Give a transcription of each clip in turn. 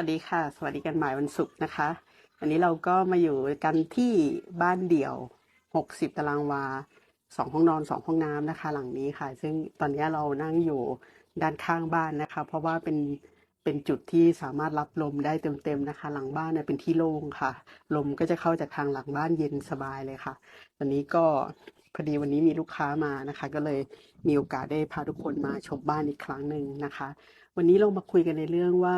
สวัสดีค่ะ สวัสดีกันหมายวันศุกร์นะคะ วันนี้เราก็มาอยู่กันที่บ้านเดี่ยว 60 ตารางวาสองห้องนอนสองห้องน้ำนะคะ หลังนี้ค่ะ ซึ่งตอนนี้เรานั่งอยู่ด้านข้างบ้านนะคะ เพราะว่าเป็นเป็นจุดที่สามารถรับลมได้เต็มๆนะคะ หลังบ้านเนี่ยเป็นที่โล่งค่ะ ลมก็จะเข้าจากทางหลังบ้านเย็นสบายเลยค่ะ วันนี้ก็พอดีวันนี้มีลูกค้ามานะคะ ก็เลยมีโอกาสได้พาทุกคนมาชมบ้านอีกครั้งหนึ่งนะคะ วันนี้เรามาคุยกันในเรื่องว่า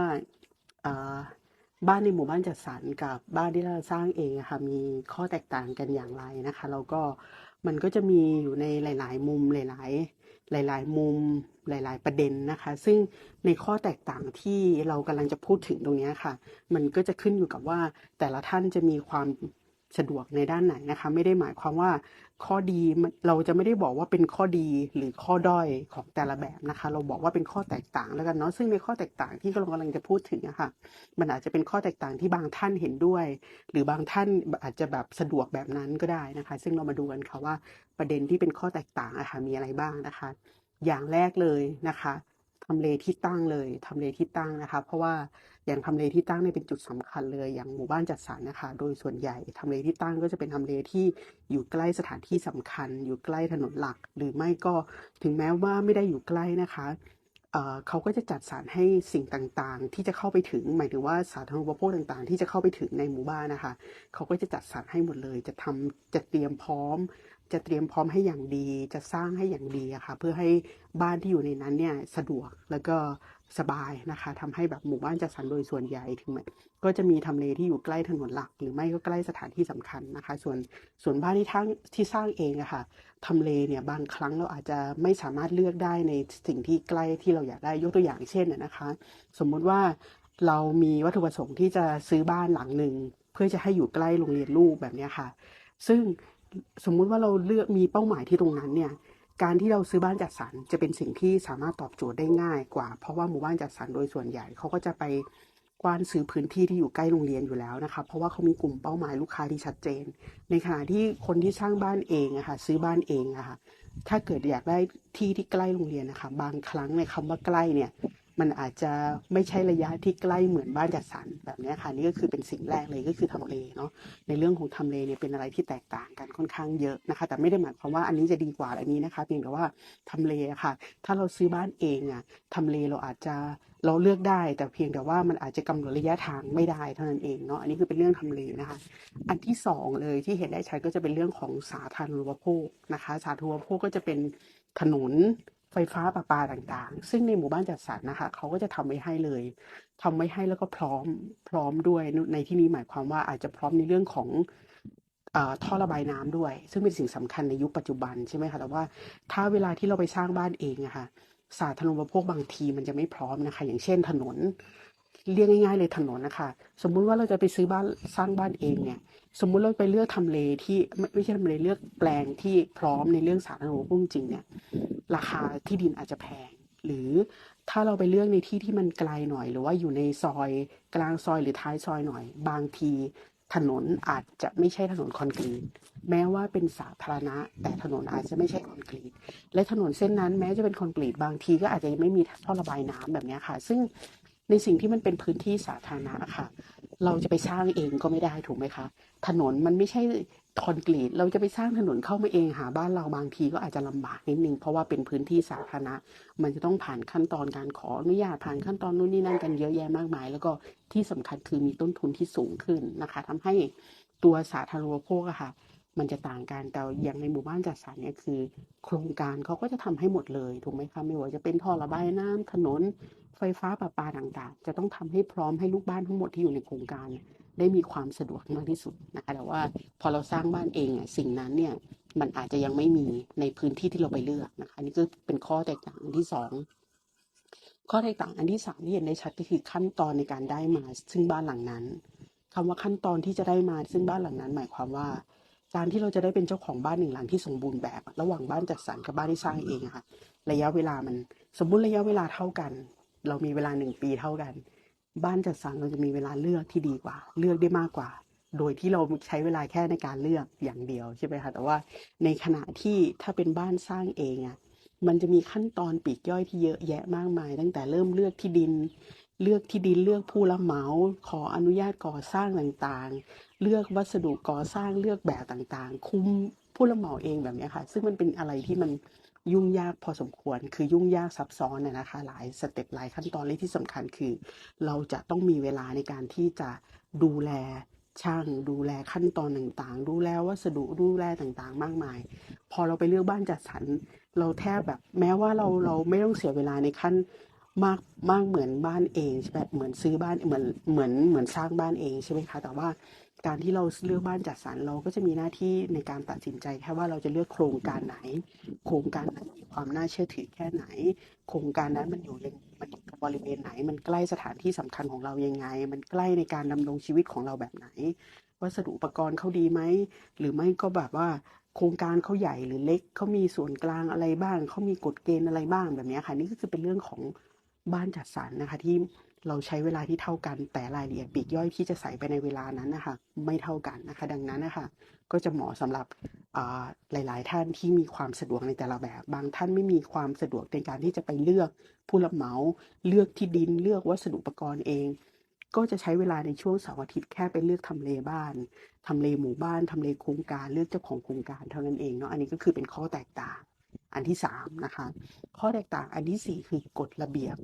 บ้านในหมู่บ้านจัดสรรกับบ้านที่เราสร้างเองค่ะมีข้อแตกต่างกันอย่างไรนะคะแล้วก็มันก็จะมีอยู่ในหลาย ๆ มุมหลาย ๆ หลาย ๆ มุมหลาย ๆ ประเด็นนะคะ ซึ่งในข้อแตกต่างที่เรากำลังจะพูดถึงตรงนี้ค่ะ มันก็จะขึ้นอยู่กับว่าแต่ละท่านจะมีความ สะดวกในด้านไหนนะคะ ไม่ได้หมายความว่าข้อดีมันเราจะไม่ได้บอกว่าเป็นข้อดีหรือข้อด้อยของแต่ละแบบนะคะ เราบอกว่าเป็นข้อแตกต่างแล้วกันเนาะซึ่งในข้อแตกต่างที่เรากำลังจะพูดถึงอะค่ะมันอาจจะเป็นข้อแตกต่างที่บางท่านเห็นด้วย หรือบางท่านอาจจะแบบสะดวกแบบนั้นก็ได้นะคะ ซึ่งเรามาดูกันค่ะว่าประเด็นที่เป็นข้อแตกต่างอะค่ะมีอะไรบ้างนะคะ อย่างแรกเลยนะคะทำเลที่ตั้งเลยทำเลที่ตั้งนะคะ เพราะว่า อย่างทำเลที่ตั้งเนี่ยเป็นจุดสำคัญเลยอย่างหมู่บ้านจัดสรรนะคะ โดยส่วนใหญ่ทำเลที่ตั้งก็จะเป็นทำเลที่อยู่ใกล้สถานที่สำคัญ อยู่ใกล้ถนนหลัก หรือไม่ก็ถึงแม้ว่าไม่ได้อยู่ใกล้นะคะเขาก็จะจัดสรรให้สิ่งต่างๆ ที่จะเข้าไปถึง หมายถึงว่าสาธารณูปโภคต่างๆ ที่จะเข้าไปถึงในหมู่บ้านนะคะ เขาก็จะจัดสรรให้หมดเลย จะทำจะเตรียมพร้อม จะเตรียมพร้อมให้อย่างดี จะสร้างให้อย่างดีอะค่ะเพื่อให้บ้านที่อยู่ในนั้นเนี่ยสะดวกแล้วก็ สบายนะคะทำให้แบบหมู่บ้านจัดสรรโดยส่วนใหญ่ถึงแม้ก็จะมีทำเลที่อยู่ใกล้ถนนหลัก หรือไม่ก็ใกล้สถานที่สำคัญนะคะ ส่วนส่วนบ้านที่ทั้งที่สร้างเองอะค่ะทำเลเนี่ยบางครั้งเราอาจจะไม่สามารถเลือกได้ในสิ่งที่ใกล้ที่เราอยากได้ยกตัวอย่างเช่นน่ะนะคะ สมมุติว่าเรามีวัตถุประสงค์ที่จะซื้อบ้านหลังหนึ่งเพื่อจะให้อยู่ใกล้โรงเรียนลูกแบบนี้ค่ะ ซึ่งสมมุติว่าเราเลือกมีเป้าหมายที่ตรงนั้นเนี่ย การที่เราซื้อบ้านจัดสรรจะเป็นสิ่งที่สามารถตอบโจทย์ได้ง่ายกว่า เพราะว่าหมู่บ้านจัดสรรโดยส่วนใหญ่เขาก็จะไปกว้านซื้อพื้นที่ที่อยู่ใกล้โรงเรียนอยู่แล้วนะคะเพราะว่าเขามีกลุ่มเป้าหมายลูกค้าที่ชัดเจน ในขณะที่คนที่สร้างบ้านเองอะค่ะซื้อบ้านเองอะค่ะถ้าเกิดอยากได้ที่ที่ใกล้โรงเรียนนะคะ บางครั้งในคำว่าใกล้เนี่ย มันอาจจะไม่ใช่ระยะที่ใกล้เหมือนบ้านจัดสรรแบบนี้ค่ะนี่ก็คือเป็นสิ่งแรกเลยก็คือทำเลเนาะในเรื่องของทำเลเนี่ยเป็นอะไรที่แตกต่างกันค่อนข้างเยอะนะคะ แต่ไม่ได้หมายความว่าอันนี้จะดีกว่าอันนี้นะคะเพียงแต่ว่าทำเลค่ะ ถ้าเราซื้อบ้านเองอะทำเลเราอาจจะเราเลือกได้แต่เพียงแต่ว่ามันอาจจะกำหนดระยะทางไม่ได้เท่านั้นเองเนาะอันนี้คือเป็นเรื่องทำเลนะคะ อันที่สองเลยที่เห็นได้ชัดก็จะเป็นเรื่องของสาธารณูปโภคนะคะ สาธารณูปโภคก็จะเป็นถนน ไฟฟ้าประปาต่างๆ ซึ่งในหมู่บ้านจัดสรรนะคะเขาก็จะทำไว้ให้เลยทำไว้ให้แล้วก็พร้อมพร้อมด้วยในที่นี้หมายความว่าอาจจะพร้อมในเรื่องของอท่อระบายน้ำด้วย ซึ่งเป็นสิ่งสำคัญในยุคปัจจุบันใช่ไหมคะแต่ว่าถ้าเวลาที่เราไปสร้างบ้านเองอะค่ะสาธารณูปโภคบางทีมันจะไม่พร้อมนะคะ อย่างเช่นถนนเรียกง่าย ๆ เลยถนนนะคะ สมมุติว่าเราจะไปซื้อบ้านสร้างบ้านเองเนี่ย สมมุติเราไปเลือกทำเลที่ไม่ไม่ใช่ทำเลเลือกแปลงที่พร้อมในเรื่องสาธารณูปโภคจริงเนี่ยราคาที่ดินอาจจะแพง หรือถ้าเราไปเลือกในที่ที่มันไกลหน่อย หรือว่าอยู่ในซอยกลางซอยหรือท้ายซอยหน่อย บางทีถนนอาจจะไม่ใช่ถนนคอนกรีตแม้ว่าเป็นสาธารณะ แต่ถนนอาจจะไม่ใช่คอนกรีตและถนนเส้นนั้นแม้จะเป็นคอนกรีตบางทีก็อาจจะไม่มีท่อระบายน้ำแบบนี้ค่ะ ซึ่งในสิ่งที่มันเป็นพื้นที่สาธารณะค่ะ เราจะไปสร้างเองก็ไม่ได้ถูกไหมคะ ถนนมันไม่ใช่คอนกรีตเราจะไปสร้างถนนเข้ามาเองหาบ้านเราบางทีก็อาจจะลำบากนิดนึงเพราะว่าเป็นพื้นที่สาธารณะ มันจะต้องผ่านขั้นตอนการขออนุญาตผ่านขั้นตอนนู่นนี่นั่นกันเยอะแยะมากมาย แล้วก็ที่สำคัญคือมีต้นทุนที่สูงขึ้นนะคะทำให้ตัวสาธารณูปโภคอะค่ะ มันจะต่างกันแต่อย่างในหมู่บ้านจัดสรรเนี่ยคือ โครงการเขาก็จะทำให้หมดเลยถูกไหมคะไม่ว่าจะเป็นท่อระบายน้ำถนน ไฟฟ้าประปาต่างๆ จะต้องทำให้พร้อมให้ลูกบ้านทั้งหมดที่อยู่ในโครงการ ได้มีความสะดวกมากที่สุดนะคะแต่ว่าพอเราสร้างบ้านเองอะสิ่งนั้นเนี่ยมันอาจจะยังไม่มีในพื้นที่ที่เราไปเลือกนะคะนี่ก็เป็นข้อแตกต่างอันที่สองข้อแตกต่างอันที่สามที่เห็นได้ชัดก็คือขั้นตอนในการได้มาซึ่งบ้านหลังนั้นคำว่าขั้นตอนที่จะได้มาซึ่งบ้านหลังนั้น หมายความว่า การที่เราจะได้เป็นเจ้าของบ้านหนึ่งหลังที่สมบูรณ์แบบ ระหว่างบ้านจัดสรรกับบ้านที่สร้างเองค่ะ ระยะเวลามันสมมุติระยะเวลาเท่ากัน เรามีเวลาหนึ่งปีเท่ากัน บ้านจัดสรรเราจะมีเวลาเลือกที่ดีกว่า เลือกได้มากกว่า โดยที่เราใช้เวลาแค่ในการเลือกอย่างเดียวใช่ไหมคะแต่ว่าในขณะที่ถ้าเป็นบ้านสร้างเองอะมันจะมีขั้นตอนปีกย่อยที่เยอะแยะมากมาย ตั้งแต่เริ่มเลือกที่ดินเลือกที่ดินเลือกผู้รับเหมา ขออนุญาตก่อสร้างต่าง เลือกวัสดุก่อสร้างเลือกแบบต่างๆ คุ้มผู้รับเหมาเองแบบนี้ค่ะ ซึ่งมันเป็นอะไรที่มันยุ่งยากพอสมควร คือยุ่งยากซับซ้อนนะนะคะ หลายสเต็ปหลายขั้นตอนและที่สำคัญคือ เราจะต้องมีเวลาในการที่จะดูแลช่างดูแลขั้นตอนต่างๆ ดูแลวัสดุดูแลต่างๆ มากมาย พอเราไปเลือกบ้านจัดสรรเราแทบแบบ แม้ว่าเราเราไม่ต้องเสียเวลาในขั้นมากมากเหมือนบ้านเองใช่ไหมเหมือนซื้อบ้านเหมือนเหมือนเหมือนสร้างบ้านเองใช่ไหมคะ แต่ว่า การที่เราเลือกบ้านจัดสรรเราก็จะมีหน้าที่ในการตัดสินใจแค่ว่าเราจะเลือกโครงการไหน โครงการนั้นมีความน่าเชื่อถือแค่ไหน โครงการนั้นมันอยู่ยังมันอยู่บริเวณไหน มันใกล้สถานที่สำคัญของเรายังไง มันใกล้ในการดำรงชีวิตของเราแบบไหน วัสดุอุปกรณ์เขาดีไหมหรือไม่ก็แบบว่า โครงการเขาใหญ่หรือเล็กเขามีส่วนกลางอะไรบ้างเขามีกฎเกณฑ์อะไรบ้างแบบนี้ค่ะนี่ก็คือเป็นเรื่องของบ้านจัดสรรนะคะที่ เราใช้เวลาที่เท่ากัน แต่รายละเอียดปีกย่อยที่จะใส่ไปในเวลานั้นนะคะไม่เท่ากันนะคะ ดังนั้นนะคะก็จะเหมาะสำหรับหลาย ๆ ท่านที่มีความสะดวกในแต่ละแบบ บางท่านไม่มีความสะดวกในการที่จะไปเลือกผู้รับเหมา เลือกที่ดินเลือกวัสดุอุปกรณ์เอง ก็จะใช้เวลาในช่วงเสาร์อาทิตย์แค่ไปเลือกทำเลบ้านทำเลหมู่บ้านทำเลโครงการเลือกเจ้าของโครงการเท่านั้นเองเนาะอันนี้ก็คือเป็นข้อแตกต่างอันที่สามนะคะข้อแตกต่างอันที่สี่คือกฎระเบียบ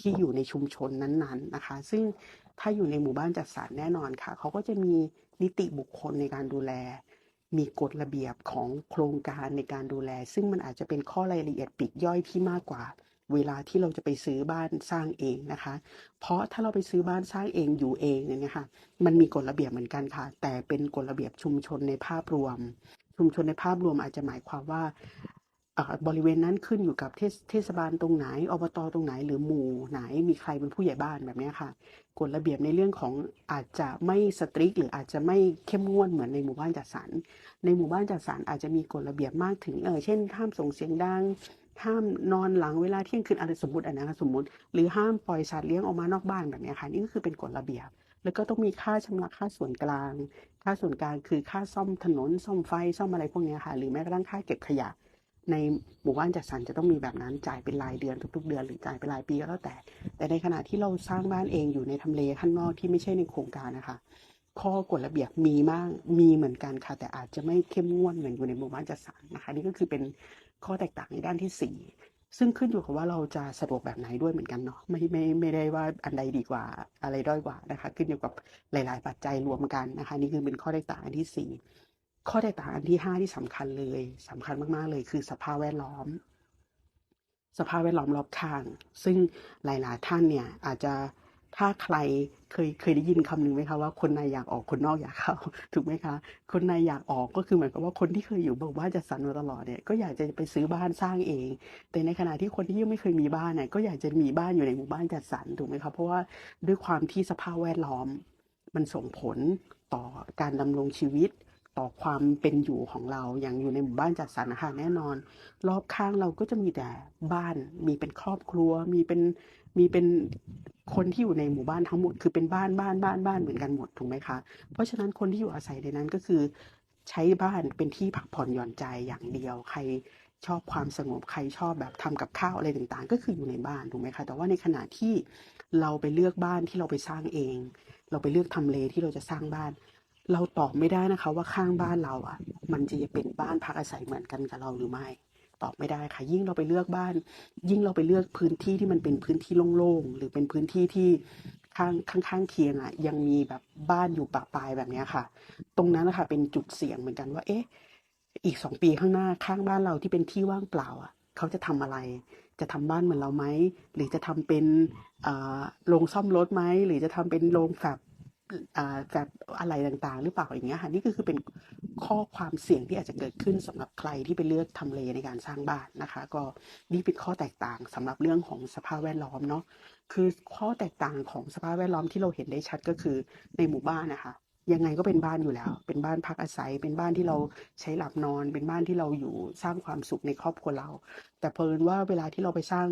ที่อยู่ในชุมชนนั้นๆนะคะ ซึ่งถ้าอยู่ในหมู่บ้านจัดสรรแน่นอนค่ะ เขาก็จะมีนิติบุคคลในการดูแล มีกฎระเบียบของโครงการในการดูแล ซึ่งมันอาจจะเป็นข้อรายละเอียดปลีกย่อยที่มากกว่า เวลาที่เราจะไปซื้อบ้านสร้างเองนะคะ เพราะถ้าเราไปซื้อบ้านสร้างเองอยู่เองเนี่ยค่ะมันมีกฎระเบียบเหมือนกันค่ะ แต่เป็นกฎระเบียบชุมชนในภาพรวม ชุมชนในภาพรวมอาจจะหมายความว่า บริเวณนั้นขึ้นอยู่กับเทศบาลตรงไหนอบตตรงไหน หรือหมู่ไหนมีใครเป็นผู้ใหญ่บ้านแบบนี้ค่ะกฎระเบียบในเรื่องของอาจจะไม่สตริกหรืออาจจะไม่เข้มงวดเหมือนในหมู่บ้านจัดสรรในหมู่บ้านจัดสรรอาจจะมีกฎระเบียบมากถึงเออเช่นห้ามส่งเสียงดังห้ามนอนหลังเวลาเที่ยงคืนอะไรสมมติอันนะคะสมมติ หรือห้ามปล่อยสัตว์เลี้ยงออกมานอกบ้านแบบนี้ค่ะนี่ก็คือเป็นกฎระเบียบ แล้วก็ต้องมีค่าชำระค่าส่วนกลาง ค่าส่วนกลางคือค่าซ่อมถนนซ่อมไฟซ่อมอะไรพวกนี้ค่ะ หรือแม้กระทั่งค่าเก็บขยะ ในหมู่บ้านจัดสรรจะต้องมีแบบนั้นจ่ายเป็นรายเดือนทุก ๆ เดือนหรือจ่ายเป็นรายปีก็แล้วแต่ แต่ในขณะที่เราสร้างบ้านเองอยู่ในทำเลข้างนอกที่ไม่ใช่ในโครงการนะคะ ข้อกฎระเบียบมีมากมีเหมือนกันค่ะแต่อาจจะไม่เข้มงวดเหมือนอยู่ในหมู่บ้านจัดสรรนะคะ นี่ก็คือเป็นข้อแตกต่างในด้านที่สี่ซึ่งขึ้นอยู่กับว่าเราจะสะดวกแบบไหนด้วยเหมือนกันเนาะไม่ไม่ไม่ได้ว่าอันใดดีกว่าอะไรด้อยกว่านะคะ ขึ้นอยู่กับหลาย ๆ ปัจจัยรวมกันนะคะ นี่คือเป็นข้อแตกต่างอันที่สี่ ข้อแตกต่างอันที่ห้าที่สำคัญเลยสำคัญมากๆเลยคือสภาพแวดล้อม สภาพแวดล้อมรอบข้าง ซึ่งหลาย ๆ ท่านเนี่ยอาจจะถ้าใครเคยเคยได้ยินคำหนึ่งไหมคะว่าคนในอยากออกคนนอกอยากเข้าถูกไหมคะ คนในอยากออกก็คือเหมือนกับว่าคนที่เคยอยู่บอกว่าจะสรรมาตลอดเนี่ยก็อยากจะไปซื้อบ้านสร้างเอง แต่ในขณะที่คนที่ยังไม่เคยมีบ้านเนี่ยก็อยากจะมีบ้านอยู่ในหมู่บ้านจัดสรรถูกไหมคะเพราะว่าด้วยความที่สภาพแวดล้อม มันส่งผลต่อการดำรงชีวิต ต่อความเป็นอยู่ของเราอย่างอยู่ในหมู่บ้านจัดสรรนะคะแน่นอน รอบข้างเราก็จะมีแต่บ้านมีเป็นครอบครัว มีเป็นมีเป็นคนที่อยู่ในหมู่บ้านทั้งหมด คือเป็นบ้านบ้านบ้านบ้านเหมือนกันหมดถูกไหมคะเพราะฉะนั้นคนที่อยู่อาศัยในนั้นก็คือ ใช้บ้านเป็นที่พักผ่อนหย่อนใจอย่างเดียวใครชอบความสงบใครชอบแบบทำกับข้าวอะไรต่างๆ ก็คืออยู่ในบ้านถูกไหมคะแต่ว่าในขณะที่เราไปเลือกบ้านที่เราไปสร้างเอง เราไปเลือกทำเลที่เราจะสร้างบ้าน เราตอบไม่ได้นะคะ ว่าข้างบ้านเราอะ มันจะเป็นบ้านพักอาศัยเหมือนกันกับเราหรือไม่ ตอบไม่ได้ค่ะ ยิ่งเราไปเลือกบ้าน ยิ่งเราไปเลือกพื้นที่ที่มันเป็นพื้นที่โล่งๆหรือเป็นพื้นที่ที่ข้างข้างข้างเคียงอะ ยังมีแบบบ้านอยู่ปะปายแบบนี้ค่ะ ตรงนั้นนะคะเป็นจุดเสี่ยงเหมือนกันว่า เอ๊ะ อีกสองปีข้างหน้าข้างบ้านเราที่เป็นที่ว่างเปล่าอะ เขาจะทำอะไร จะทำบ้านเหมือนเราไหมหรือจะทำเป็นโรงซ่อมรถไหมหรือจะทำเป็นโรงแฟบ แฟบอะไรต่างๆ หรือเปล่าอย่างเงี้ยค่ะนี่ก็คือเป็นข้อความเสี่ยงที่อาจจะเกิดขึ้นสำหรับใครที่ไปเลือกทำเลในการสร้างบ้านนะคะ ก็นี่เป็นข้อแตกต่างสำหรับเรื่องของสภาพแวดล้อมเนาะคือข้อแตกต่างของสภาพแวดล้อมที่เราเห็นได้ชัดก็คือในหมู่บ้านนะคะยังไงก็เป็นบ้านอยู่แล้ว เป็นบ้านพักอาศัย เป็นบ้านที่เราใช้หลับนอน เป็นบ้านที่เราอยู่สร้างความสุขในครอบครัวเรา แต่เพลินว่าเวลาที่เราไปสร้าง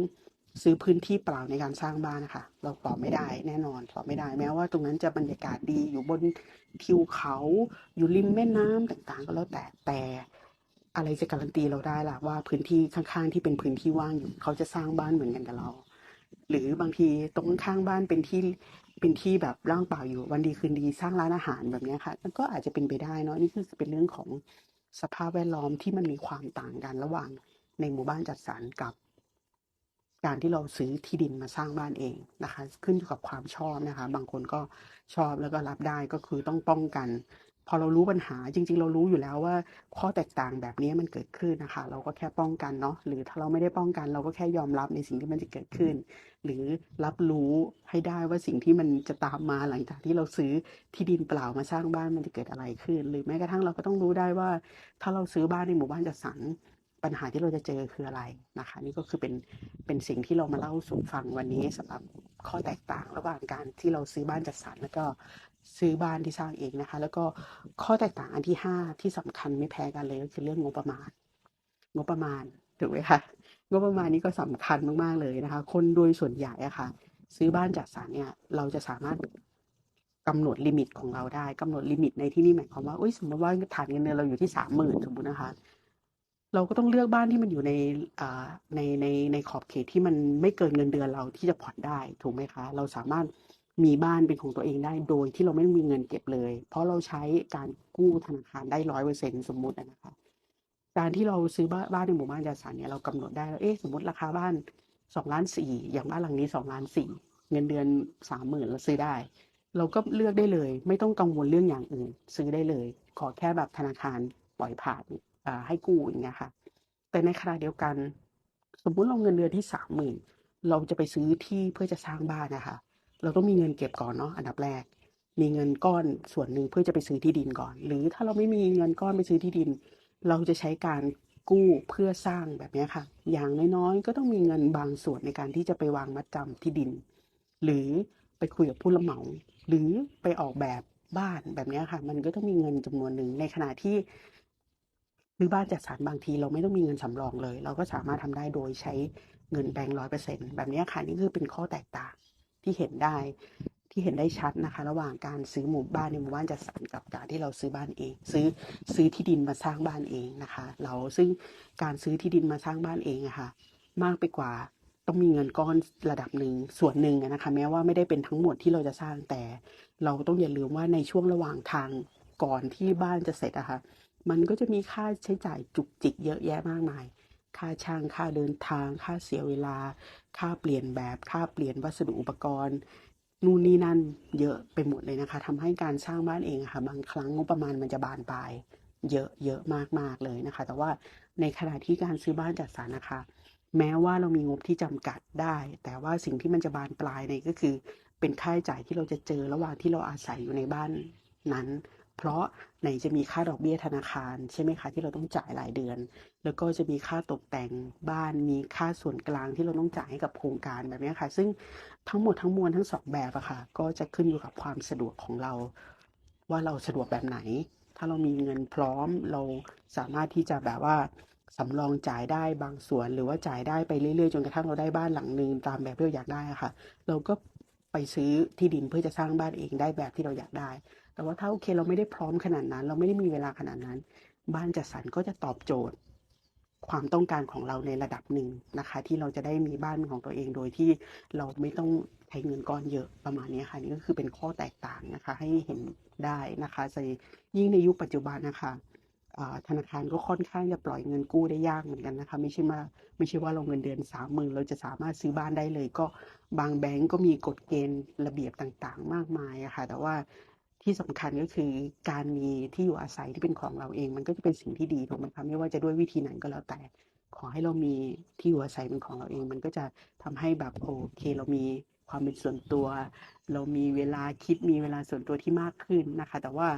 ซื้อพื้นที่เปล่าในการสร้างบ้านนะคะเราตอบไม่ได้แน่นอนตอบไม่ได้ แม้ว่าตรงนั้นจะบรรยากาศดีอยู่บนทิวเขา อยู่ริมแม่น้ำต่างๆ ก็แล้วแต่แต่อะไรจะการันตีเราได้ล่ะว่าพื้นที่ข้างๆ ที่เป็นพื้นที่ว่างอยู่เขาจะสร้างบ้านเหมือนกันกับเรา หรือบางทีตรงข้างๆบ้านเป็นที่เป็นที่แบบร่างเปล่าอยู่วันดีคืนดีสร้างร้านอาหารแบบนี้ค่ะมันก็อาจจะเป็นไปได้เนาะนี่คือเป็นเรื่องของสภาพแวดล้อมที่มันมีความต่างกันระหว่างในหมู่บ้านจัดสรรกับ การที่เราซื้อที่ดินมาสร้างบ้านเองนะคะ ขึ้นอยู่กับความชอบนะคะ บางคนก็ชอบแล้วก็รับได้ก็คือต้องป้องกัน พอเรารู้ปัญหาจริง ๆ เรารู้อยู่แล้วว่าข้อแตกต่างแบบนี้มันเกิดขึ้นนะคะ เราก็แค่ป้องกันเนาะหรือถ้าเราไม่ได้ป้องกัน เราก็แค่ยอมรับในสิ่งที่มันจะเกิดขึ้น หรือรับรู้ให้ได้ว่าสิ่งที่มันจะตามมาหลังจากที่เราซื้อที่ดินเปล่ามาสร้างบ้านมันจะเกิดอะไรขึ้น หรือแม้กระทั่งเราก็ต้องรู้ได้ว่า ถ้าเราซื้อบ้านในหมู่บ้านจัดสรร ปัญหาที่เราจะเจอคืออะไรนะคะ นี่ก็คือเป็นเป็นสิ่งที่เรามาเล่าสู่ฟังวันนี้สำหรับข้อแตกต่างระหว่างการที่เราซื้อบ้านจัดสรรแล้วก็ซื้อบ้านที่สร้างเองนะคะ แล้วก็ข้อแตกต่างอันที่ห้าที่สำคัญไม่แพ้กันเลยก็คือเรื่องงบประมาณ งบประมาณถูกไหมคะงบประมาณนี้ก็สำคัญมากๆเลยนะคะ คนโดยส่วนใหญ่อะค่ะ ซื้อบ้านจัดสรรเนี่ยเราจะสามารถกำหนดลิมิตของเราได้กำหนดลิมิตในที่นี้หมายความว่าเอ้ยสมมติว่าฐานเงินเดือนเราอยู่ที่สามหมื่นสมมตินะคะ เราก็ต้องเลือกบ้านที่มันอยู่ในในในในขอบเขตที่มันไม่เกินเงินเดือนเราที่จะผ่อนได้ถูกไหมคะ เราสามารถมีบ้านเป็นของตัวเองได้โดยที่เราไม่ต้องมีเงินเก็บเลย เพราะเราใช้การกู้ธนาคารได้ร้อยเปอร์เซ็นสมมุตินะคะการที่เราซื้อบ้านบ้านในหมู่บ้านจัดสรรเนี่ยเรากำหนดได้ว่าเอ๊ะสมมติราคาบ้านสองล้านสี่อย่างบ้านหลังนี้สองล้านสี่เงินเดือนสามหมื่นเราซื้อได้ เราก็เลือกได้เลย ไม่ต้องกังวลเรื่องอย่างอื่น ซื้อได้เลย ขอแค่แบบธนาคารปล่อยผ่าน ให้กู้อย่างเงี้ยค่ะ แต่ในขณะเดียวกัน สมมุติเราเงินเดือนที่สามหมื่นเราจะไปซื้อที่เพื่อจะสร้างบ้านนะคะ เราต้องมีเงินเก็บก่อนเนาะอันดับแรก มีเงินก้อนส่วนหนึ่งเพื่อจะไปซื้อที่ดินก่อน หรือถ้าเราไม่มีเงินก้อนไปซื้อที่ดิน เราจะใช้การกู้เพื่อสร้างแบบนี้ค่ะ อย่างน้อยๆ ก็ต้องมีเงินบางส่วนในการที่จะไปวางมัดจำที่ดิน หรือไปคุยกับผู้รับเหมา หรือไปออกแบบบ้านแบบนี้ค่ะ มันก็ต้องมีเงินจำนวนหนึ่งในขณะที่ ซื้อบ้านจัดสรรบางทีเราไม่ต้องมีเงินสำรองเลย เราก็สามารถทำได้โดยใช้เงินแบงค์ร้อยเปอร์เซ็นแบบนี้ค่ะนี่คือเป็นข้อแตกต่างที่เห็นได้ที่เห็นได้ชัดนะคะ ระหว่างการซื้อหมู่บ้านในหมู่บ้านจัดสรรกับการที่เราซื้อบ้านเอง ซื้อซื้อที่ดินมาสร้างบ้านเองนะคะ เราซึ่งการซื้อที่ดินมาสร้างบ้านเองอะค่ะมากไปกว่าต้องมีเงินก้อนระดับหนึ่งส่วนหนึ่งนะคะ แม้ว่าไม่ได้เป็นทั้งหมดที่เราจะสร้างแต่ เราต้องอย่าลืมว่าในช่วงระหว่างทางก่อนที่บ้านจะเสร็จอะค่ะ มันก็จะมีค่าใช้จ่ายจุกจิกเยอะแยะมากมาย ค่าช่างค่าเดินทาง ค่าเสียเวลา ค่าเปลี่ยนแบบ ค่าเปลี่ยนวัสดุอุปกรณ์ นู่นนี่นั่นเยอะไปหมดเลยนะคะทำให้การสร้างบ้านเองค่ะ บางครั้งงบประมาณมันจะบานปลาย เยอะเยอะมากๆเลยนะคะ แต่ว่าในขณะที่การซื้อบ้านจัดสรรนะคะ แม้ว่าเรามีงบที่จำกัดได้ แต่ว่าสิ่งที่มันจะบานปลายเนี่ยก็คือ เป็นค่าใช้จ่ายที่เราจะเจอระหว่างที่เราอาศัยอยู่ในบ้านนั้น เพราะไหนจะมีค่าดอกเบี้ยธนาคารใช่ไหมคะที่เราต้องจ่ายรายเดือน แล้วก็จะมีค่าตกแต่งบ้านมีค่าส่วนกลางที่เราต้องจ่ายให้กับโครงการแบบนี้ค่ะ ซึ่งทั้งหมดทั้งมวลทั้งสองแบบอะค่ะ ก็จะขึ้นอยู่กับความสะดวกของเรา ว่าเราสะดวกแบบไหน ถ้าเรามีเงินพร้อมเราสามารถที่จะแบบว่าสำรองจ่ายได้บางส่วนหรือว่าจ่ายได้ไปเรื่อยๆ จนกระทั่งเราได้บ้านหลังนึงตามแบบที่เราอยากได้ะค่ะ เราก็ไปซื้อที่ดินเพื่อจะสร้างบ้านเองได้แบบที่เราอยากได้ แต่ว่าถ้าโอเคเราไม่ได้พร้อมขนาดนั้น เราไม่ได้มีเวลาขนาดนั้น บ้านจัดสรรก็จะตอบโจทย์ ความต้องการของเราในระดับหนึ่งนะคะ ที่เราจะได้มีบ้านของตัวเองโดยที่เราไม่ต้องใช้เงินก้อนเยอะประมาณนี้ค่ะนี่ก็คือเป็นข้อแตกต่างนะคะ ให้เห็นได้นะคะในยิ่งในยุคปัจจุบันนะคะธนาคารก็ค่อนข้างจะปล่อยเงินกู้ได้ยากเหมือนกันนะคะ ไม่ใช่มาไม่ใช่ว่าเราเงินเดือนสามหมื่นเราจะสามารถซื้อบ้านได้เลย ก็บางแบงก์ก็มีกฎเกณฑ์ระเบียบต่างๆ มากมายอะค่ะแต่ว่า ที่สำคัญก็คือการมีที่อยู่อาศัยที่เป็นของเราเอง มันก็จะเป็นสิ่งที่ดีถูกไหมคะไม่ว่าจะด้วยวิธีไหนก็แล้วแต่ ขอให้เรามีที่อยู่อาศัยเป็นของเราเอง มันก็จะทำให้แบบโอเค เรามีความเป็นส่วนตัว เรามีเวลาคิดมีเวลาส่วนตัวที่มากขึ้นนะคะ แต่ว่า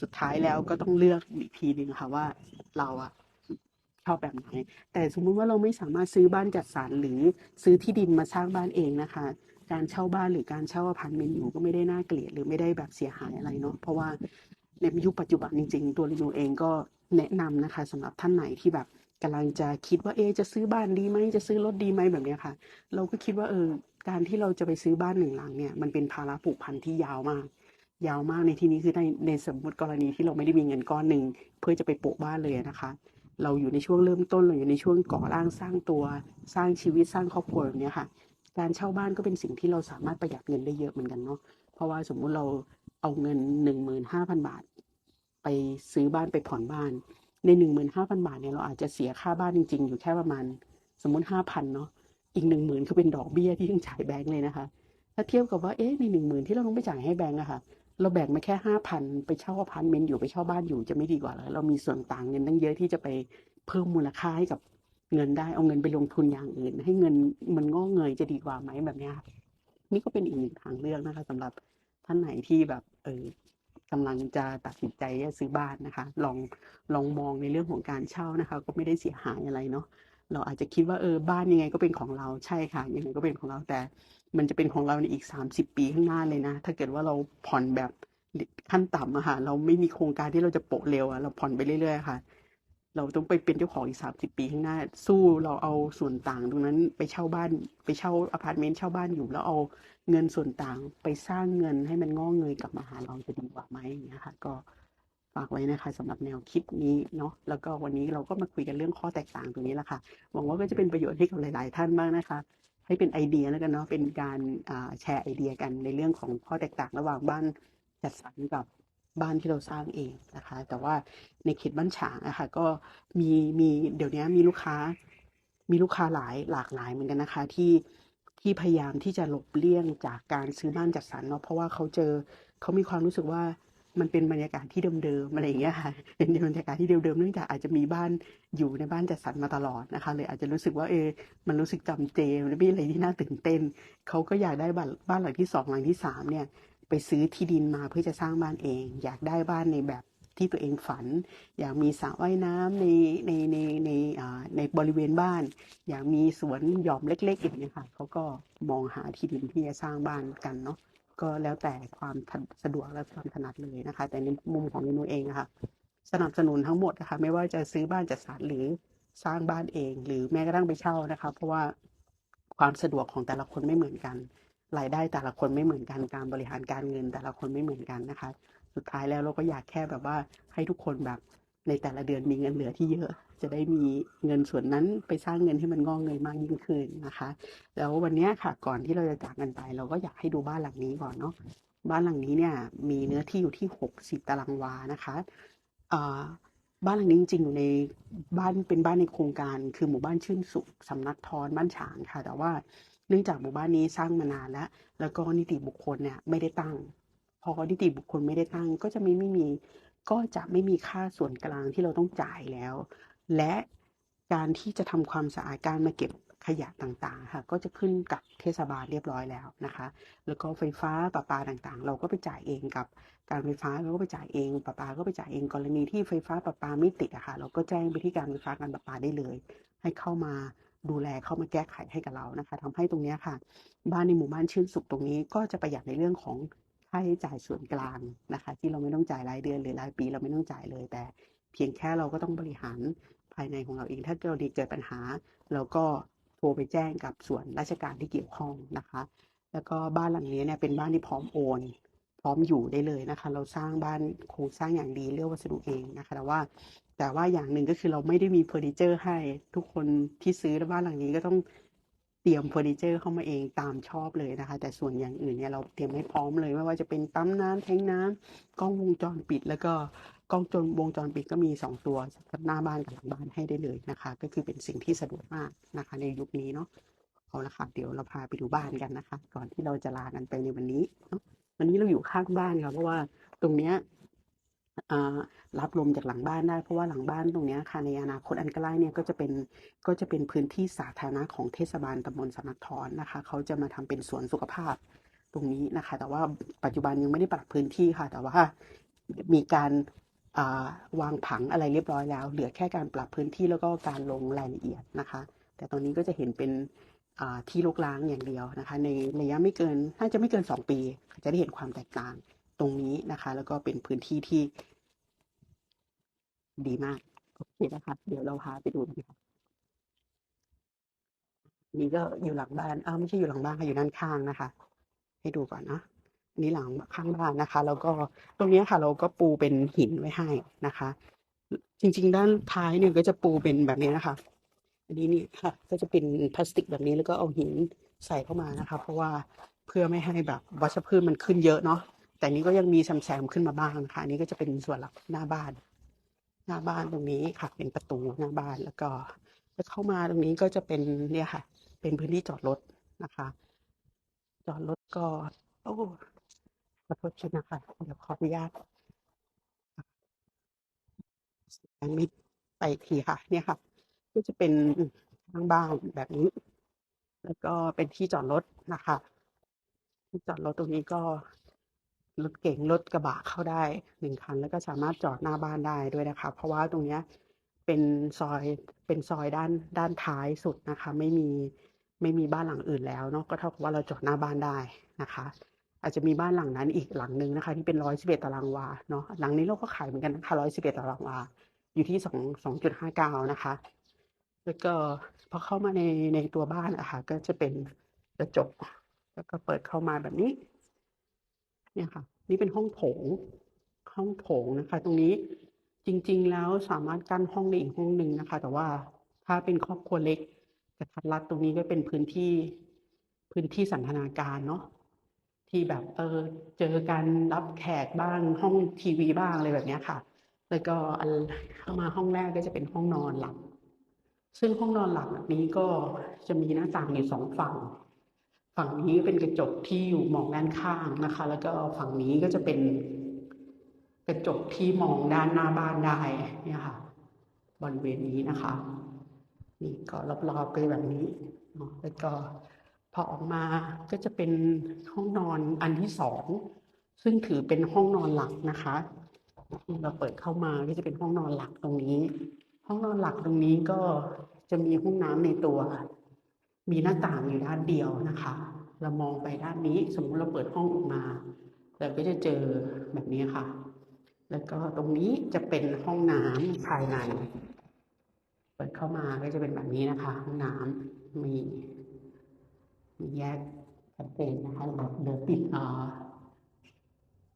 สุดท้ายแล้วก็ต้องเลือกอีกทีหนึ่งค่ะว่าเราอะชอบแบบไหนแต่สมมุติว่าเราไม่สามารถซื้อบ้านจัดสรรหรือซื้อที่ดินมาสร้างบ้านเองนะคะ การเช่าบ้านหรือการเช่าอพาร์ตเมนต์อยู่ก็ไม่ได้น่าเกลียดหรือไม่ได้แบบเสียหายอะไรเนาะเพราะว่าในยุคปัจจุบันจริง ๆ ตัวลินูเองก็แนะนำนะคะสำหรับท่านไหนที่แบบกำลังจะคิดว่าเอจะซื้อบ้านดีไหมจะซื้อรถดีไหมแบบนี้ค่ะ เราก็คิดว่าเออการที่เราจะไปซื้อบ้านหนึ่งหลังเนี่ยมันเป็นภาระผูกพันที่ยาวมาก ยาวมากในที่นี้คือในในสมมติกรณีที่เราไม่ได้มีเงินก้อนหนึ่งเพื่อจะไปโปะบ้านเลยนะคะ เราอยู่ในช่วงเริ่มต้นเราอยู่ในช่วงก่อร่างสร้างตัวสร้างชีวิตสร้างครอบครัวแบบนี้ค่ะ การเช่าบ้านก็เป็นสิ่งที่เราสามารถประหยัดเงินได้เยอะเหมือนกันเนาะเพราะว่าสมมุติเราเอาเงินหนึ่งหมื่นห้าพันบาท ไปซื้อบ้านไปผ่อนบ้าน ในหนึ่งหมื่นห้าพันบาทเนี่ยเราอาจจะเสียค่าบ้านจริง ๆ อยู่แค่ประมาณ สมมุติห้าพันเนาะอีกหนึ่งหมื่นคือเป็นดอกเบี้ยที่ต้องจ่ายแบงก์เลยนะคะ ถ้าเทียบกับว่าเอ๊ะในหนึ่งหมื่นที่เราต้องไปจ่ายให้แบงก์อะค่ะ เราแบ่งมาแค่ห้าพันไปเช่าอพาร์ตเมนต์อยู่ไปเช่าบ้านอยู่จะไม่ดีกว่าเหรอเรามีส่วนต่างเงินตั้งเยอะที่จะไปเพิ่มมูลค่าให้กับ เงินได้เอาเงินไปลงทุนอย่างอื่น ให้เงินมันงอกเงยจะดีกว่าไหมแบบนี้นี่ก็เป็นอีกหนึ่งทางเลือกนะคะสำหรับท่านไหนที่แบบเออกำลังจะตัดสินใจจะซื้อบ้านนะคะ ลองลองมองในเรื่องของการเช่านะคะ ก็ไม่ได้เสียหายอะไรเนาะเราอาจจะคิดว่าเออบ้านยังไงก็เป็นของเราใช่ค่ะยังไงก็เป็นของเราแต่ มันจะเป็นของเราในอีกสามสิบปีข้างหน้าเลยนะ ถ้าเกิดว่าเราผ่อนแบบขั้นต่ำอะค่ะเราไม่มีโครงการที่เราจะโปะเร็วอะเราผ่อนไปเรื่อยๆค่ะ เราต้องไปเป็นเจ้าของอีกสามสิบปีข้างหน้า สู้เราเอาส่วนต่างตรงนั้นไปเช่าบ้าน ไปเช่าอพาร์ตเมนต์เช่าบ้านอยู่ แล้วเอาเงินส่วนต่างไปสร้างเงินให้มันงอกเงยกลับมาหาเราจะดีกว่าไหมอย่างเงี้ยค่ะก็ฝากไว้นะคะสำหรับแนวคิดนี้เนาะแล้วก็วันนี้เราก็มาคุยกันเรื่องข้อแตกต่างตรงนี้แหละค่ะหวังว่าก็จะเป็นประโยชน์ให้กับหลาย ๆ ท่านบ้างนะคะ ให้เป็นไอเดียแล้วกันเนาะเป็นการแชร์ไอเดียกันในเรื่องของข้อแตกต่างระหว่างบ้านจัดสรรกับ บ้านที่เราสร้างเองนะคะ แต่ว่าในเขตบ้านฉางอะค่ะก็มีมีเดี๋ยวนี้มีลูกค้า มีลูกค้าหลายหลากหลายเหมือนกันนะคะ ที่ที่พยายามที่จะหลบเลี่ยงจากการซื้อบ้านจัดสรรเนาะเพราะว่าเขาเจอเขามีความรู้สึกว่ามันเป็นบรรยากาศที่เดิมๆอะไรอย่างเงี้ยค่ะเป็นบรรยากาศที่เดิมๆเนื่องจากอาจจะมีบ้านอยู่ในบ้านจัดสรรมาตลอดนะคะเลยอาจจะรู้สึกว่าเออมันรู้สึกจำเจมันไม่มีอะไรที่น่าตื่นเต้นเขาก็อยากได้บ้านบ้านหลังที่สองหลังที่สามเนี่ย ไปซื้อที่ดินมาเพื่อจะสร้างบ้านเอง อยากได้บ้านในแบบที่ตัวเองฝัน อยากมีสระว่ายน้ำในในในในในบริเวณบ้าน อยากมีสวนหย่อมเล็ก ๆ อย่างเงี้ยค่ะเขาก็มองหาที่ดินที่จะสร้างบ้านกันเนาะก็แล้วแต่ความสะดวกและความถนัดเลยนะคะ แต่ในมุมของนูเองค่ะสนับสนุนทั้งหมดนะคะไม่ว่าจะซื้อบ้านจัดสรรหรือสร้างบ้านเอง หรือแม้กระทั่งไปเช่านะคะ เพราะว่าความสะดวกของแต่ละคนไม่เหมือนกัน รายได้แต่ละคนไม่เหมือนกันการบริหารการเงินแต่ละคนไม่เหมือนกันนะคะ สุดท้ายแล้วเราก็อยากแค่แบบว่าให้ทุกคนแบบในแต่ละเดือนมีเงินเหลือที่เยอะ จะได้มีเงินส่วนนั้นไปสร้างเงินให้มันงอกเงยมากยิ่งขึ้นนะคะ แล้ววันนี้ค่ะก่อนที่เราจะจากกันไป เราก็อยากให้ดูบ้านหลังนี้ก่อนเนาะบ้านหลังนี้เนี่ยมีเนื้อที่อยู่ที่ 60 ตารางวานะคะบ้านหลังนี้จริงๆอยู่ในบ้านเป็นบ้านในโครงการ คือหมู่บ้านชื่นสุขสำนักทอนบ้านฉางค่ะ แต่ว่า นื่องจากหมู่บ้านนี้สร้างมานานแล้ว แล้วก็นิติบุคคลเนี่ยไม่ได้ตั้ง พอนิติบุคคลไม่ได้ตั้ง ก็จะไม่ไม่มีก็จะไม่มีค่าส่วนกลางที่เราต้องจ่ายแล้ว และการที่จะทำความสะอาดการมาเก็บขยะต่างๆค่ะก็จะขึ้นกับเทศบาลเรียบร้อยแล้วนะคะ แล้วก็ไฟฟ้าประปาต่างๆ เราก็ไปจ่ายเองกับการไฟฟ้าเราก็ไปจ่ายเองประปาก็ไปจ่ายเองกรณีที่ไฟฟ้าประปาไม่ติดอะค่ะเราก็แจ้งไปที่การไฟฟ้าการประปาได้เลย ให้เข้ามา ดูแลเข้ามาแก้ไขให้กับเรานะคะทำให้ตรงนี้ค่ะ บ้านในหมู่บ้านชื่นสุขตรงนี้ก็จะประหยัดในเรื่องของค่าใช้จ่ายส่วนกลางนะคะ ที่เราไม่ต้องจ่ายรายเดือนหรือรายปีเราไม่ต้องจ่ายเลยแต่ เพียงแค่เราก็ต้องบริหารภายในของเราเอง ถ้าเกิดเกิดปัญหาเราก็โทรไปแจ้งกับส่วนราชการที่เกี่ยวข้องนะคะ แล้วก็บ้านหลังนี้เนี่ยเป็นบ้านที่พร้อมโอน พร้อมอยู่ได้เลยนะคะ เราสร้างบ้านโครงสร้างอย่างดีเลือกวัสดุเองนะคะแต่ว่า แต่ว่าอย่างหนึ่งก็คือเราไม่ได้มีเฟอร์นิเจอร์ให้ ทุกคนที่ซื้อบ้านหลังนี้ก็ต้องเตรียมเฟอร์นิเจอร์เข้ามาเองตามชอบเลยนะคะ แต่ส่วนอย่างอื่นเนี่ยเราเตรียมให้พร้อมเลย ไม่ว่าจะเป็นปั๊มน้ำแทงน้ำกล้องวงจรปิด แล้วก็กล้องจนวงจรปิดก็มีสองตัวสำหรับหน้าบ้านกับหลังบ้านให้ได้เลยนะคะ ก็คือเป็นสิ่งที่สะดวกมากนะคะ ในยุคนี้เนาะเอาละค่ะเดี๋ยวเราพาไปดูบ้านกันนะคะ ก่อนที่เราจะลากันไปในวันนี้เนาะวันนี้เราอยู่ข้างบ้านค่ะเพราะว่าตรงเนี้ย รับลมจากหลังบ้านได้ เพราะว่าหลังบ้านตรงนี้ค่ะในอนาคตอันใกล้เนี่ยก็จะเป็นก็จะเป็นพื้นที่สาธารณะของเทศบาลตำบลสำนักทอนนะคะ เขาจะมาทำเป็นสวนสุขภาพตรงนี้นะคะ แต่ว่าปัจจุบันยังไม่ได้ปรับพื้นที่ค่ะ แต่ว่ามีการาวางผังอะไรเรียบร้อยแล้ว เหลือแค่การปรับพื้นที่แล้วก็การลงรายละเอียดนะคะ แต่ตอนนี้ก็จะเห็นเป็นที่รกร้างอย่างเดียวนะคะ ในระยะไม่เกินน่าจะไม่เกินสองปี จะได้เห็นความแตกต่างตรงนี้นะคะ แล้วก็เป็นพื้นที่ที่ ดีมาก โอเคนะคะเดี๋ยวเราพาไปดูกันค่ะนี่ก็อยู่หลังบ้านอ้าวไม่ใช่อยู่หลังบ้านค่ะอยู่ด้านข้างนะคะ ให้ดูก่อนนะอันนี้หลังข้างบ้านนะคะ แล้วก็ตรงนี้ค่ะ เราก็ปูเป็นหินไว้ให้นะคะ จริง ๆ ด้านท้ายเนี่ยก็จะปูเป็นแบบนี้นะคะ อันนี้นี่ค่ะ ก็จะเป็นพลาสติกแบบนี้แล้วก็เอาหินใส่เข้ามานะคะ เพราะว่าเพื่อไม่ให้แบบวัชพืชมันขึ้นเยอะเนาะแต่นี้ก็ยังมีแซมๆขึ้นมาบ้างนะคะอันนี้ก็จะเป็นส่วนหลักหน้าบ้าน น้าบ้านตรงนี้ค่ะ เป็นประตูหน้าบ้านแล้วก็จะเข้ามาตรงนี้ก็จะเป็นเนี่ยค่ะ เป็นพื้นที่จอดรถนะคะ จอดรถก็ โอ้ขอโทษทีนะคะเดี๋ยวขออนุญาตยังไม่ไปทีค่ะ เนี่ยค่ะ ก็จะเป็นทางบ้านแบบนี้ แล้วก็เป็นที่จอดรถนะคะ ที่จอดรถตรงนี้ก็ รถเก๋งรถกระบะเข้าได้หนึ่งคัน แล้วก็สามารถจอดหน้าบ้านได้ด้วยนะคะ เพราะว่าตรงเนี้ยเป็นซอยเป็นซอยด้านด้านท้ายสุดนะคะ ไม่มีไม่มีบ้านหลังอื่นแล้วเนาะก็เท่ากับว่าเราจอดหน้าบ้านได้นะคะ อาจจะมีบ้านหลังนั้นอีกหลังหนึ่งนะคะ ที่เป็นร้อยสิบเอ็ดตารางวาเนาะหลังนี้เราก็ขายเหมือนกันนะคะร้อยสิบเอ็ดตารางวาอยู่ที่สองสองจุดห้าเก้านะคะ แล้วก็พอเข้ามาในในตัวบ้านอะค่ะก็จะเป็นกระจกแล้วก็เปิดเข้ามาแบบนี้ เนี่ยค่ะ นี่เป็นห้องโถง ห้องโถงนะคะ ตรงนี้จริง ๆ แล้วสามารถกั้นห้องได้อีกห้องหนึ่งนะคะ แต่ว่าถ้าเป็นครอบครัวเล็กกระทัดรัดตรงนี้ก็เป็นพื้นที่พื้นที่สันทนาการเนาะที่แบบเออเจอกันรับแขกบ้างห้องทีวีบ้างอะไรแบบนี้ค่ะ แล้วก็เข้ามาห้องแรกก็จะเป็นห้องนอนหลัก ซึ่งห้องนอนหลักนี้ก็จะมีหน้าต่างอยู่สองฝั่ง ฝั่งนี้เป็นกระจกที่อยู่มองด้านข้างนะคะ แล้วก็ฝั่งนี้ก็จะเป็นกระจกที่มองด้านหน้าบ้านได้เนี่ยค่ะบริเวณนี้นะคะนี่ก็รอบๆก็แบบนี้แล้วก็พอออกมาก็จะเป็นห้องนอนอันที่สองซึ่งถือเป็นห้องนอนหลักนะคะที่เราเปิดเข้ามาก็จะเป็นห้องนอนหลักตรงนี้ ห้องนอนหลักตรงนี้ก็จะมีห้องน้ำในตัว มีหน้าต่างอยู่ด้านเดียวนะคะ เรามองไปด้านนี้ สมมติเราเปิดห้องออกมาเราก็จะเจอแบบนี้ค่ะ แล้วก็ตรงนี้จะเป็นห้องน้ำภายใน เปิดเข้ามาก็จะเป็นแบบนี้นะคะ ห้องน้ำมีมีแยกชัดเจนนะคะเดี๋ยวเดี๋ยวติดเอ่อ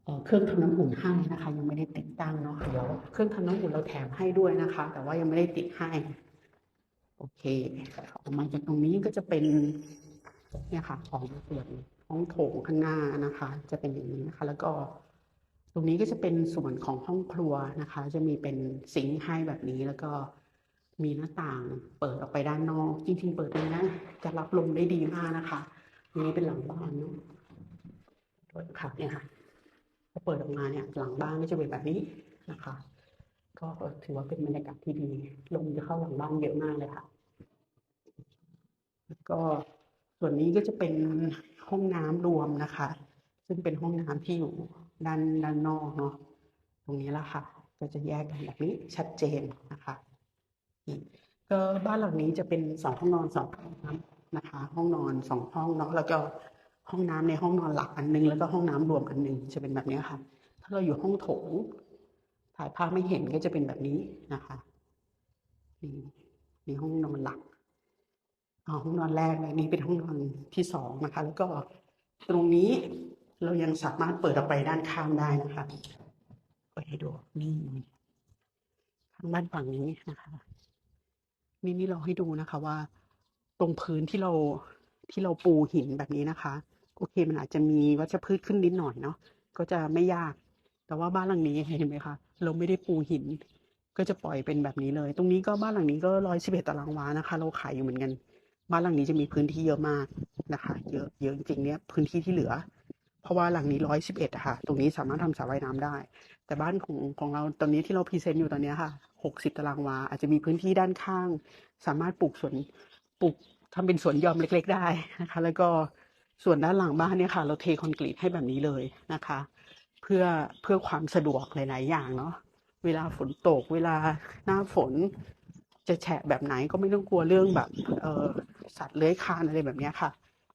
เอ่อเครื่องทำน้ำอุ่นให้นะคะ ยังไม่ได้ติดตั้งเนาะเดี๋ยวเครื่องทำน้ำอุ่นเราแถมให้ด้วยนะคะ แต่ว่ายังไม่ได้ติดให้ โอเคออกมาจากตรงนี้ก็จะเป็นเนี่ยค่ะ ของส่วนห้องโถงข้างหน้านะคะ จะเป็นอย่างนี้นะคะ แล้วก็ตรงนี้ก็จะเป็นส่วนของห้องครัวนะคะ จะมีเป็นซิงค์ให้แบบนี้แล้วก็มีหน้าต่างเปิดออกไปด้านนอก จริง ๆ เปิดตรงนี้นะจะรับลมได้ดีมากนะคะตรงนี้เป็นหลังบ้านเนาะค่ะเนี่ยค่ะพอเปิดออกมาเนี่ยหลังบ้านก็จะเป็นแบบนี้นะคะ ก็ถือว่าเป็นบรรยากาศที่ดี ลมจะเข้าหลังบ้านเยอะมากเลยค่ะ แล้วก็ส่วนนี้ก็จะเป็นห้องน้ำรวมนะคะ ซึ่งเป็นห้องน้ำที่อยู่ด้านด้านนอกเนาะ ตรงนี้ละค่ะ ก็จะแยกกันแบบนี้ชัดเจนนะคะ ก็บ้านหลังนี้จะเป็นสองห้องนอนสองห้องน้ำนะคะ ห้องนอนสองห้องเนาะ แล้วก็ห้องน้ำในห้องนอนหลักอันนึง แล้วก็ห้องน้ำรวมอันนึงจะเป็นแบบนี้ค่ะ ถ้าเราอยู่ห้องโถง ถ่ายภาพไม่เห็นก็จะเป็นแบบนี้นะคะนี่นี่ห้องนอนหลักอ่าห้องนอนแรกเลยนี่เป็นห้องนอนที่สองนะคะ แล้วก็ตรงนี้เรายังสามารถเปิดออกไปด้านข้างได้นะคะเปิดให้ดูนี่ข้างบ้านฝั่งนี้นะคะ นี่นี่เราให้ดูนะคะว่า ตรงพื้นที่เราที่เราปูหินแบบนี้นะคะโอเคมันอาจจะมีวัชพืชขึ้นนิดหน่อยเนาะก็จะไม่ยาก แต่ว่าบ้านหลังนี้เห็นไหมคะ เราไม่ได้ปูหิน ก็จะปล่อยเป็นแบบนี้เลย ตรงนี้ก็บ้านหลังนี้ก็ร้อยสิบเอ็ดตารางวานะคะ เราขายอยู่เหมือนกัน บ้านหลังนี้จะมีพื้นที่เยอะมากนะคะ เยอะเยอะจริงๆเนี่ยพื้นที่ที่เหลือ เพราะว่าหลังนี้ร้อยสิบเอ็ดค่ะ ตรงนี้สามารถทำสระว่ายน้ำได้ แต่บ้านของของเราตอนนี้ที่เราพรีเซนต์อยู่ตอนนี้ค่ะหกสิบตารางวา อาจจะมีพื้นที่ด้านข้าง สามารถปลูกสวนปลูกทำเป็นสวนยอมเล็ก ๆ ได้นะคะ แล้วก็ส่วนด้านหลังบ้านเนี่ยค่ะ เราเทคอนกรีตให้แบบนี้เลยนะคะ เพื่อเพื่อความสะดวกหลาย ๆ อย่างเนาะเวลาฝนตก เวลาหน้าฝน จะแฉะแบบไหนก็ไม่ต้องกลัวเรื่องแบบเออสัตว์เลื้อยคลานอะไรแบบนี้ค่ะ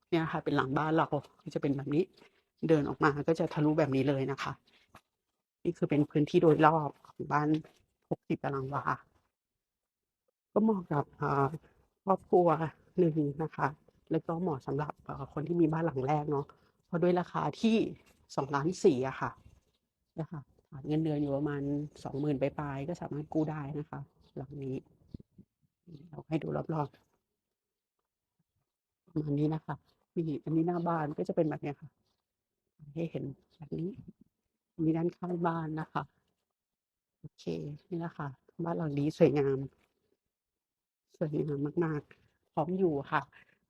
เนี่ยค่ะ เป็นหลังบ้านเราจะเป็นแบบนี้ เดินออกมาก็จะทะลุแบบนี้เลยนะคะ นี่คือเป็นพื้นที่โดยรอบของบ้าน60ตารางวาก็เหมาะกับครอบครัวหนึ่งนะคะ แล้วก็เหมาะสำหรับคนที่มีบ้านหลังแรกเนาะเพราะด้วยราคาที่สองล้านสี่อะค่ะ นะคะฐานเงินเดือนอยู่ประมาณสองหมื่นปลายๆก็สามารถกู้ได้นะคะ หลังนี้เราให้ดูรอบๆประมาณนี้นะคะ มีอันนี้หน้าบ้านก็จะเป็นแบบนี้ค่ะ ให้เห็นแบบนี้อันนี้ด้านข้างบ้านนะคะโอเคนี่แหละค่ะบ้านหลังนี้สวยงามสวยงามมากๆพร้อมอยู่ค่ะ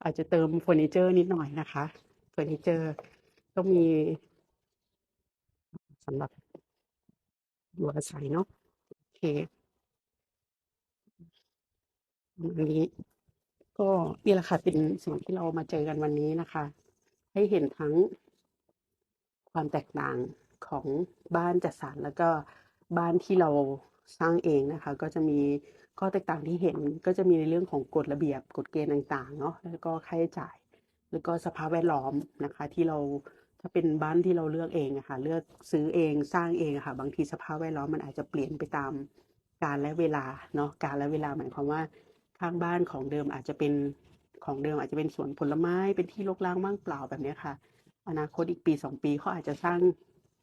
อาจจะเติมเฟอร์นิเจอร์นิดหน่อยนะคะเฟอร์นิเจอร์ต้องมีำหรับอยู่อาศัยเนาะโอเควันนี้ ก็นี่แหละค่ะเป็นสิ่งที่เรามาเจอกันวันนี้นะคะ ให้เห็นทั้งความแตกต่างของบ้านจัดสรรแล้วก็บ้านที่เราสร้างเองนะคะ ก็จะมีข้อแตกต่างที่เห็นก็จะมีในเรื่องของกฎระเบียบกฎเกณฑ์ต่างๆเนาะแล้วก็ค่าใช้จ่าย แล้วก็สภาพแวดล้อมนะคะ ที่เรา ถ้าเป็นบ้านที่เราเลือกเองอะค่ะเลือกซื้อเองสร้างเองอะค่ะ บางทีสภาพแวดล้อมมันอาจจะเปลี่ยนไปตามกาลและเวลาเนาะกาลและเวลาหมายความว่าข้างบ้านของเดิมอาจจะเป็นของเดิมอาจจะเป็นสวนผลไม้เป็นที่รกร้างว่างเปล่าแบบนี้ค่ะ อนาคตอีกปีสองปีเขาอาจจะสร้าง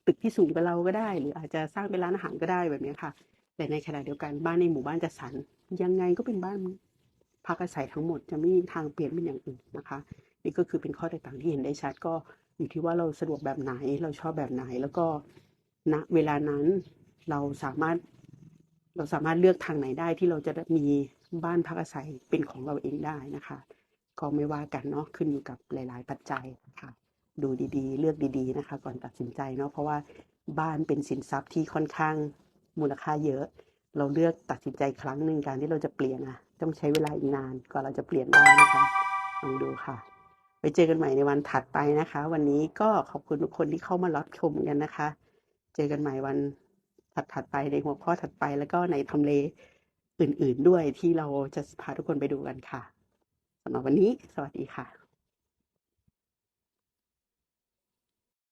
ตึกที่สูงกว่าเราก็ได้ หรืออาจจะสร้างเป็นร้านอาหารก็ได้แบบนี้ค่ะ แต่ในขณะเดียวกันบ้านในหมู่บ้านจัดสรรยังไงก็เป็นบ้านพักอาศัยทั้งหมดจะไม่มีทางเปลี่ยนเป็นอย่างอื่นนะคะ นี่ก็คือเป็นข้อแตกต่างที่เห็นได้ชัดก็ อยู่ที่ว่าเราสะดวกแบบไหนเราชอบแบบไหน แล้วก็ณเวลานั้นเราสามารถเราสามารถเลือกทางไหนได้ที่เราจะมีบ้านพักอาศัยเป็นของเราเองได้นะคะ ก็ไม่ว่ากันเนาะขึ้นอยู่กับหลาย ๆ ปัจจัยค่ะ ดูดีๆ เลือกดีๆนะคะ ก่อนตัดสินใจเนาะเพราะว่าบ้านเป็นสินทรัพย์ที่ค่อนข้างมูลค่าเยอะ เราเลือกตัดสินใจครั้งหนึ่งการที่เราจะเปลี่ยนอะต้องใช้เวลาอีกนานกว่าเราจะเปลี่ยนได้นะคะลองดูค่ะ ไปเจอกันใหม่ในวันถัดไปนะคะ วันนี้ก็ขอบคุณทุกคนที่เข้ามารับชมกันนะคะ เจอกันใหม่วันถัดๆไปในหัวข้อถัดไปแล้วก็ในทำเลอื่นๆด้วยที่เราจะพาทุกคนไปดูกันค่ะสำหรับวันนี้ สวัสดีค่ะ